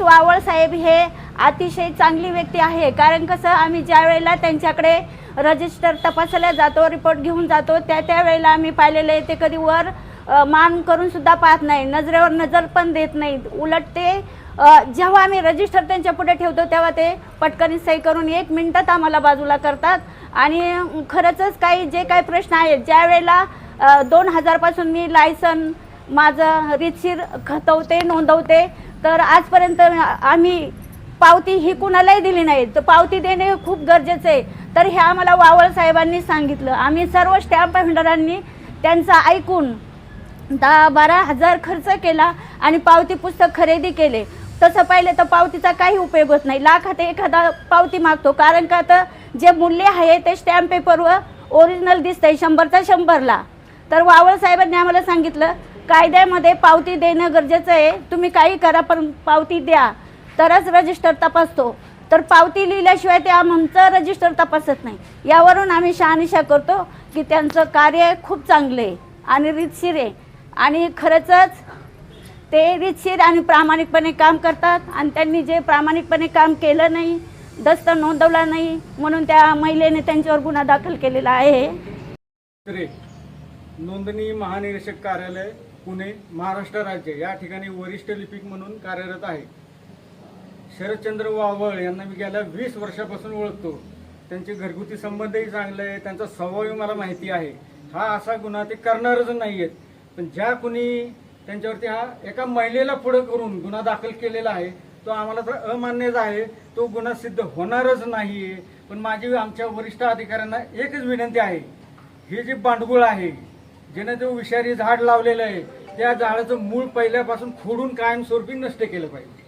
वावळ साहेब हे अतिशय चांगली व्यक्ती आहे. कारण कसं आम्ही ज्या वेळेला त्यांच्याकडे रजिस्टर तपासायला जातो रिपोर्ट घेऊन जातो त्या त्यावेळेला आम्ही पाहिलेलं आहे ते कधी वर मान करून सुद्धा पाहत नाही नजरेवर नजर पण देत नाहीत. उलट ते जेव्हा आम्ही रजिस्टर त्यांच्या पुढे ठेवतो तेव्हा ते पटकन सही करून एक मिनिटात आम्हाला बाजूला करतात. आणि खरंच काही जे काही प्रश्न आहेत ज्या वेळेला दोन हजारपासून मी लायसन माझं रितशीर खतवते नोंदवते तर आजपर्यंत आम्ही पावती ही कुणालाही दिली नाही. तर पावती देणे हे खूप गरजेचं आहे. तर हे आम्हाला वावळ साहेबांनी सांगितलं. आम्ही सर्व स्टॅम्प होल्डरांनी त्यांचं ऐकून दहा बारा हजार खर्च केला आणि पावती पुस्तक खरेदी केले. तसं पाहिलं तर पावतीचा काही उपयोग होत नाही. लाखात एखादा पावती मागतो. कारण का तर जे मूल्य आहे ते स्टॅम्प पेपरवर ओरिजिनल दिसतंय. शंभरचा शंभरला. तर वावळ साहेबांनी आम्हाला सांगितलं कायद्यामध्ये पावती देणं गरजेचं आहे. तुम्ही काही करा पण पावती द्या. तरच रजिस्टर तपासतो. तर पावती लिहिल्याशिवाय ते आमचं रजिस्टर तपासत नाही. यावरून आम्ही शहानिशा करतो की त्यांचं कार्य खूप चांगलं आहे आणि रितशीर आहे. आणि खरंच ते रितशीर आणि प्रामाणिकपणे काम करतात आणि त्यांनी जे प्रामाणिकपणे काम केलं नाही दस्त नोंदवला नाही म्हणून त्या महिलेने त्यांच्यावर गुन्हा दाखल केलेला आहे. नोंदणी महानिरीक्षक कार्यालय पुणे महाराष्ट्र राज्य या ठिकाणी वरिष्ठ लिपिक म्हणून कार्यरत आहे. शरदचंद्र वावळ यांना मी गेल्या वीस वर्षापासून ओळखतो. त्यांचे घरगुती संबंधही चांगले आहे त्यांचा स्वभावही मला माहिती आहे. हा असा गुन्हा ते करणारच नाही आहेत पण ज्या कुणी त्यांच्यावरती हा एका महिलेला पुढं करून गुन्हा दाखल केलेला आहे तो आम्हाला तर अमान्यच आहे. तो गुन्हा सिद्ध होणारच नाही आहे पण माझी आमच्या वरिष्ठ अधिकाऱ्यांना एकच विनंती आहे. हे जे बांडगुळ आहे ज्यानं जो विषारी झाड लावलेलं आहे त्या झाडाचं मूळ पहिल्यापासून खोडून कायमस्वरूपी नष्ट केलं पाहिजे.